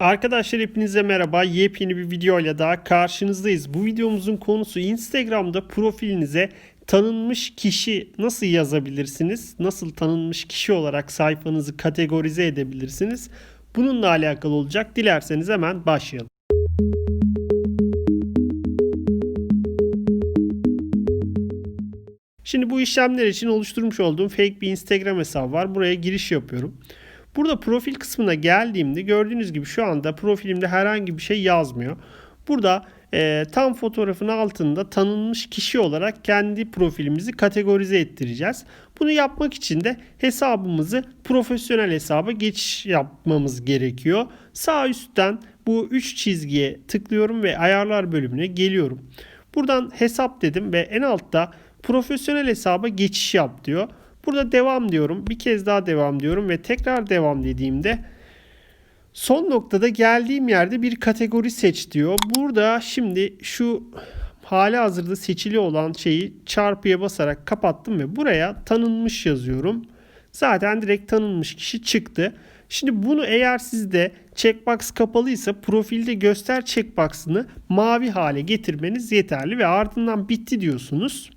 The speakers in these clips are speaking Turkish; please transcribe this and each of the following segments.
Arkadaşlar hepinize merhaba. Yepyeni bir video ile daha karşınızdayız. Bu videomuzun konusu Instagram'da profilinize tanınmış kişi nasıl yazabilirsiniz? Nasıl tanınmış kişi olarak sayfanızı kategorize edebilirsiniz? Bununla alakalı olacak. Dilerseniz hemen başlayalım. Şimdi bu işlemler için oluşturmuş olduğum fake bir Instagram hesabı var. Buraya giriş yapıyorum. Burada profil kısmına geldiğimde gördüğünüz gibi şu anda profilimde herhangi bir şey yazmıyor. Burada e, tam fotoğrafın altında tanınmış kişi olarak kendi profilimizi kategorize ettireceğiz. Bunu yapmak için de hesabımızı profesyonel hesaba geçiş yapmamız gerekiyor. Sağ üstten bu 3 çizgiye tıklıyorum ve ayarlar bölümüne geliyorum. Buradan hesap dedim ve en altta profesyonel hesaba geçiş yap diyor. Burada devam diyorum. Bir kez daha devam diyorum ve tekrar devam dediğimde son noktada geldiğim yerde bir kategori seç diyor. Burada şimdi şu hali hazırda seçili olan şeyi çarpıya basarak kapattım ve buraya tanınmış yazıyorum. Zaten direkt tanınmış kişi çıktı. Şimdi bunu eğer sizde checkbox kapalıysa profilde göster checkbox'ını mavi hale getirmeniz yeterli ve ardından bitti diyorsunuz.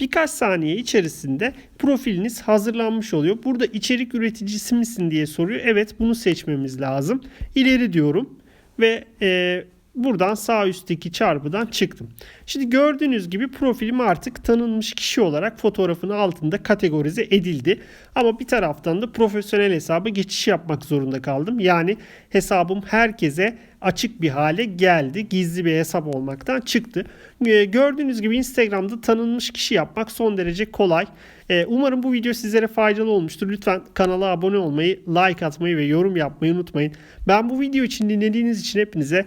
Birkaç saniye içerisinde profiliniz hazırlanmış oluyor. Burada içerik üreticisi misin diye soruyor. Evet bunu seçmemiz lazım. İleri diyorum ve e, buradan sağ üstteki çarpıdan çıktım. Şimdi gördüğünüz gibi profilim artık tanınmış kişi olarak fotoğrafın altında kategorize edildi. Ama bir taraftan da profesyonel hesaba geçiş yapmak zorunda kaldım. Yani hesabım herkese açık bir hale geldi. Gizli bir hesap olmaktan çıktı. Ee, Gördüğünüz gibi Instagram'da tanınmış kişi yapmak son derece kolay. Ee, Umarım bu video sizlere faydalı olmuştur. Lütfen kanala abone olmayı, like atmayı ve yorum yapmayı unutmayın. Ben bu video için dinlediğiniz için hepinize